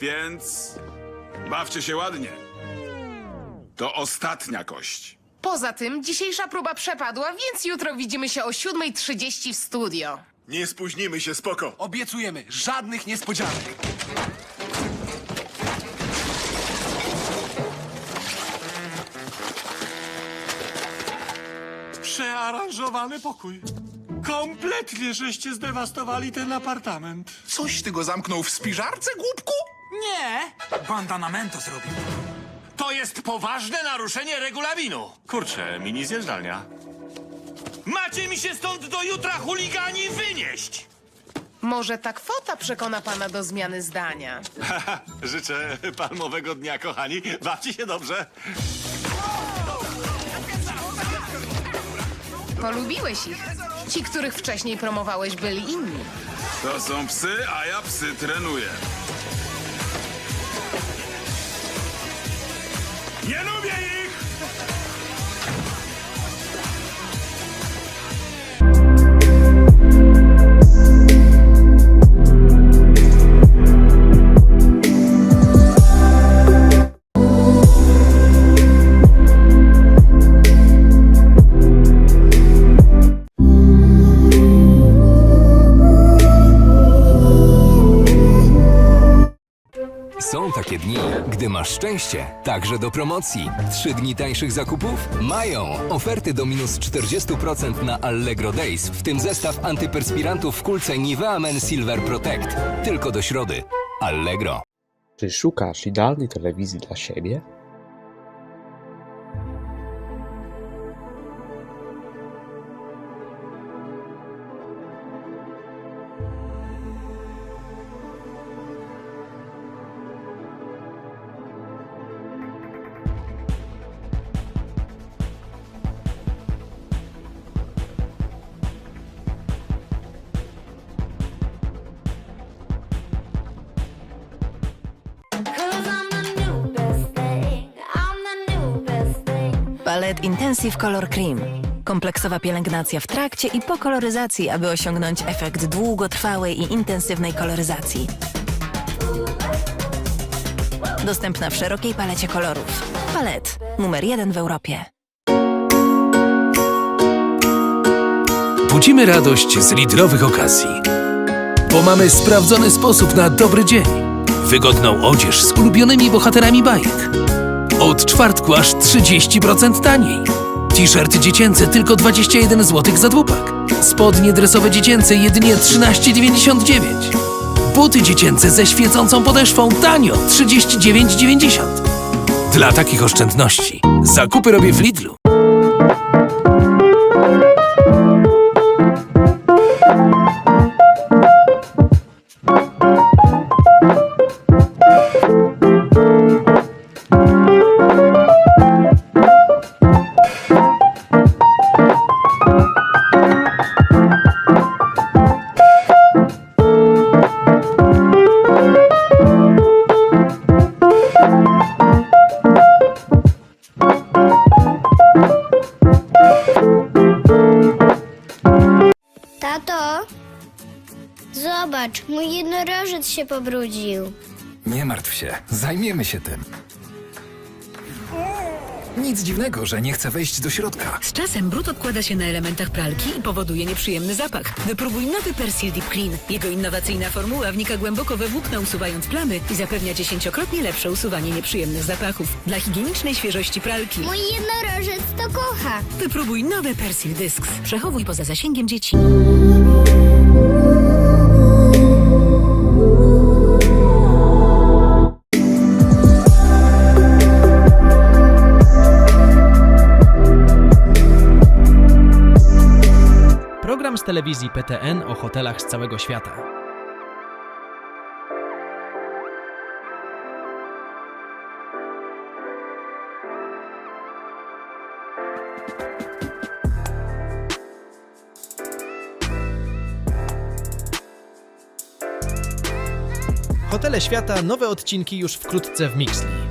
Więc bawcie się ładnie. To ostatnia kość. Poza tym, dzisiejsza próba przepadła, więc jutro widzimy się o 7.30 w studio. Nie spóźnimy się, spoko. Obiecujemy, żadnych niespodzianek. Przearanżowany pokój. Kompletnie żeście zdewastowali ten apartament. Coś ty go zamknął w spiżarce, głupku? Nie! Bandanamento zrobił. To jest poważne naruszenie regulaminu. Kurczę, mini zjeżdżalnia. Macie mi się stąd do jutra chuligani wynieść! Może ta kwota przekona pana do zmiany zdania. Życzę palmowego dnia, kochani. Bawcie się dobrze. Polubiłeś ich. Ci, których wcześniej promowałeś, byli inni. To są psy, a ja psy trenuję. Nie lubię Są takie dni, gdy masz szczęście, także do promocji. Trzy dni tańszych zakupów? Mają! Oferty do minus 40% na Allegro Days, w tym zestaw antyperspirantów w kulce Nivea Men Silver Protect. Tylko do środy. Allegro. Czy szukasz idealnej telewizji dla siebie? Palette Intensive Color Cream. Kompleksowa pielęgnacja w trakcie i po koloryzacji, aby osiągnąć efekt długotrwałej i intensywnej koloryzacji. Dostępna w szerokiej palecie kolorów. Palet numer jeden w Europie. Budzimy radość z lidrowych okazji. Bo mamy sprawdzony sposób na dobry dzień. Wygodną odzież z ulubionymi bohaterami bajek. Od czwartku aż 30% taniej. T-shirt dziecięcy tylko 21 zł za dwupak. Spodnie dresowe dziecięce jedynie 13,99. Buty dziecięce ze świecącą podeszwą tanio 39,90. Dla takich oszczędności zakupy robię w Lidlu. Zobacz, mój jednorożec się pobrudził. Nie martw się, zajmiemy się tym. Nic dziwnego, że nie chce wejść do środka. Z czasem brud odkłada się na elementach pralki i powoduje nieprzyjemny zapach. Wypróbuj nowy Persil Deep Clean. Jego innowacyjna formuła wnika głęboko we włókna, usuwając plamy i zapewnia dziesięciokrotnie lepsze usuwanie nieprzyjemnych zapachów. Dla higienicznej świeżości pralki. Mój jednorożec to kocha. Wypróbuj nowe Persil Discs. Przechowuj poza zasięgiem dzieci. Telewizji PTN o hotelach z całego świata. Hotele Świata, nowe odcinki już wkrótce w Mixli.